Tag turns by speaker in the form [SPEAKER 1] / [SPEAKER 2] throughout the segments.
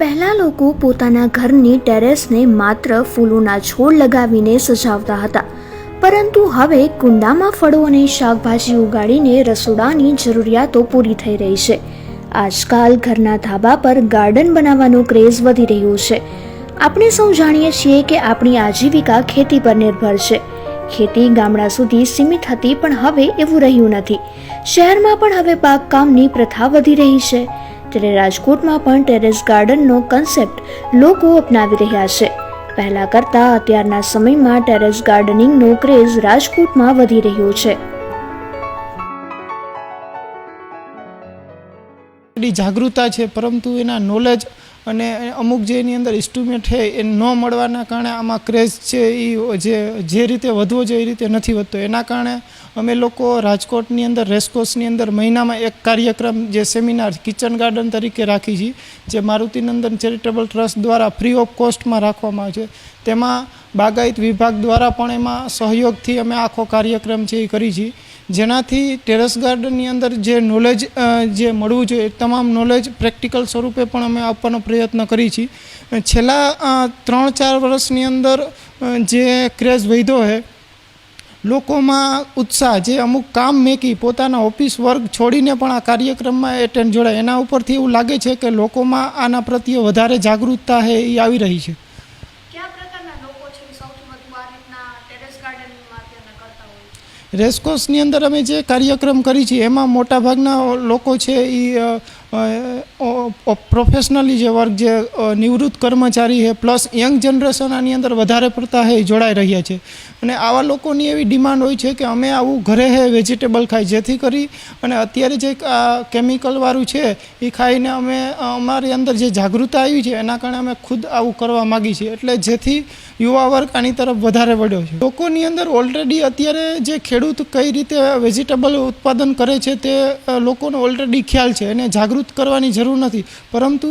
[SPEAKER 1] પહેલાં લોકો પોતાના ઘરની ટેરેસને માત્ર ફૂલોના છોડ લગાવીને સજાવતા હતા. પરંતુ હવે કુંડામાં ફળો અને શાકભાજી ઉગાડીને રસોડાની જરૂરિયાતો પૂરી થઈ રહી છે. આજકાલ ઘરના ધાબા પર ગાર્ડન બનાવવાનો ક્રેઝ વધી રહ્યો છે. આપણે સૌ જાણીએ છીએ કે આપણી આજીવિકા ખેતી પર નિર્ભર છે. ખેતી ગામડા સુધી સીમિત હતી પણ હવે એવું રહ્યું નથી. શહેરમાં પણ હવે બાગકામની પ્રથા વધી રહી છે. ત્યારે રાજકોટમાં પણ ટેરેસ ગાર્ડનનો કન્સેપ્ટ લોકો અપનાવી રહ્યા છે. પહેલા કરતાં અત્યારના સમયમાં ટેરેસ ગાર્ડનિંગનો ક્રેઝ રાજકોટમાં વધી રહ્યો છે.
[SPEAKER 2] એટલી જાગૃતતા છે, પરંતુ એના નોલેજ અને અમુક જે એની અંદર ઇન્સ્ટ્રુમેન્ટ છે, એ ન મળવાના કારણે આમાં ક્રેઝ છે, એ જે જે રીતે વધવો જોઈએ એ રીતે નથી વધતો. એના કારણે અમે લોકો રાજકોટની અંદર, રેસકોર્સની અંદર મહિનામાં એક કાર્યક્રમ, જે સેમિનાર કિચન ગાર્ડન તરીકે રાખી છીએ જે મારુતિનંદન ચેરિટેબલ ટ્રસ્ટ દ્વારા ફ્રી ઓફ કોસ્ટમાં રાખવામાં આવે છે. તેમાં બાગાયત વિભાગ દ્વારા પણ એમાં સહયોગથી અમે આખો કાર્યક્રમ છે એ કરી છીએ જેનાથી ટેરેસ ગાર્ડનની અંદર જે નોલેજ જે મળવું જોઈએ, તમામ નોલેજ પ્રેક્ટિકલ સ્વરૂપે પણ અમે આપવાનો પ્રયત્ન કરી છીએ. છેલ્લા ત્રણ ચાર વર્ષની અંદર જે ક્રેઝ વધ્યો છે, લોકોમાં ઉત્સાહ, જે અમુક કામ મેકી, પોતાના ઓફિસ વર્ક છોડીને પણ આ કાર્યક્રમમાં એટેન્ડ જોડાય, એના ઉપરથી એવું લાગે છે કે લોકોમાં આના પ્રત્યે વધારે જાગૃતતા છે, એ આવી રહી છે
[SPEAKER 3] કયા પ્રકારના લોકો છે એ સૌથી વધુ આ રીતના ટેરેસ ગાર્ડનિંગમાં અત્યારના કરતા હોય છે
[SPEAKER 2] રેસકોર્સની અંદર અમે જે કાર્યક્રમ કરી છે એમાં મોટાભાગના લોકો છે એ પ્રોફેશનલી જે વર્ક જે નિવૃત્ત કર્મચારી છે પ્લસ યંગ જનરેશન આની અંદર વધારે પડતા હે જોડાઈ રહ્યા છે. અને આવા લોકોની એવી ડિમાન્ડ હોય છે કે અમે આવું ઘરે હે વેજીટેબલ ખાઈ, જેથી કરી અને અત્યારે જે આ કેમિકલવાળું છે, એ ખાઈને અમે અમારી અંદર જે જાગૃતતા આવી છે, એના કારણે અમે ખુદ આવું કરવા માગી છીએ. એટલે જેથી યુવા વર્ગ આની તરફ વધારે વળ્યો છે. લોકોની અંદર ઓલરેડી અત્યારે જે ખેડૂત કઈ રીતે વેજીટેબલ ઉત્પાદન કરે છે, તે લોકોનો લોકોને ઓલરેડી ખ્યાલ છે. અને જાગૃત કરવાની જરૂર નથી. પરંતુ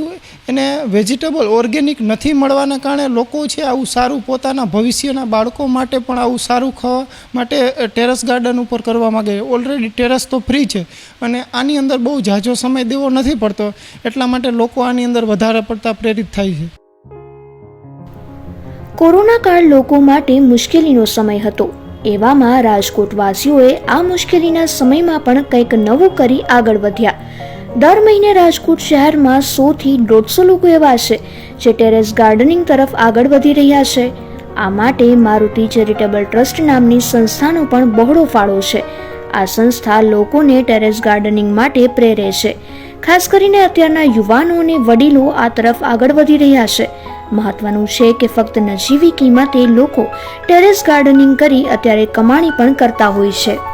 [SPEAKER 2] એને વેજીટેબલ ઓર્ગેનિક નથી મળવાના કારણે લોકો છે આવું સારું પોતાના ભવિષ્યના બાળકો માટે પણ આવું સારું ખાવા માટે ટેરેસ ગાર્ડન ઉપર કરવા માગે. ઓલરેડી ટેરેસ તો ફ્રી છે અને આની અંદર બહુ ઝાઝો સમય દેવો નથી પડતો. એટલા માટે લોકો આની અંદર વધારે પડતા પ્રેરિત થાય છે.
[SPEAKER 1] કોરોના કાળ લોકો માટે મુશ્કેલીનો સમય હતો. એવામાં રાજકોટવાસીઓએ આ મુશ્કેલીના સમયમાં પણ કંઈક નવું કરી આગળ વધ્યા. દર મહિને રાજકોટ શહેરમાં સોથી દોઢસો લોકો એવા છે જે ટેરેસ ગાર્ડનિંગ તરફ આગળ વધી રહ્યા છે. આ માટે મારુતિ ચેરિટેબલ ટ્રસ્ટ નામની સંસ્થાનો પણ બહોળો ફાળો છે. આ સંસ્થા લોકોને ટેરેસ ગાર્ડનિંગ માટે પ્રેરે છે. ખાસ કરીને અત્યારના યુવાનો અને વડીલો આ તરફ આગળ વધી રહ્યા છે. મહત્વનું છે કે ફક્ત નજીવી કિંમતે લોકો ટેરેસ ગાર્ડનિંગ કરી અત્યારે કમાણી પણ કરતા હોય છે.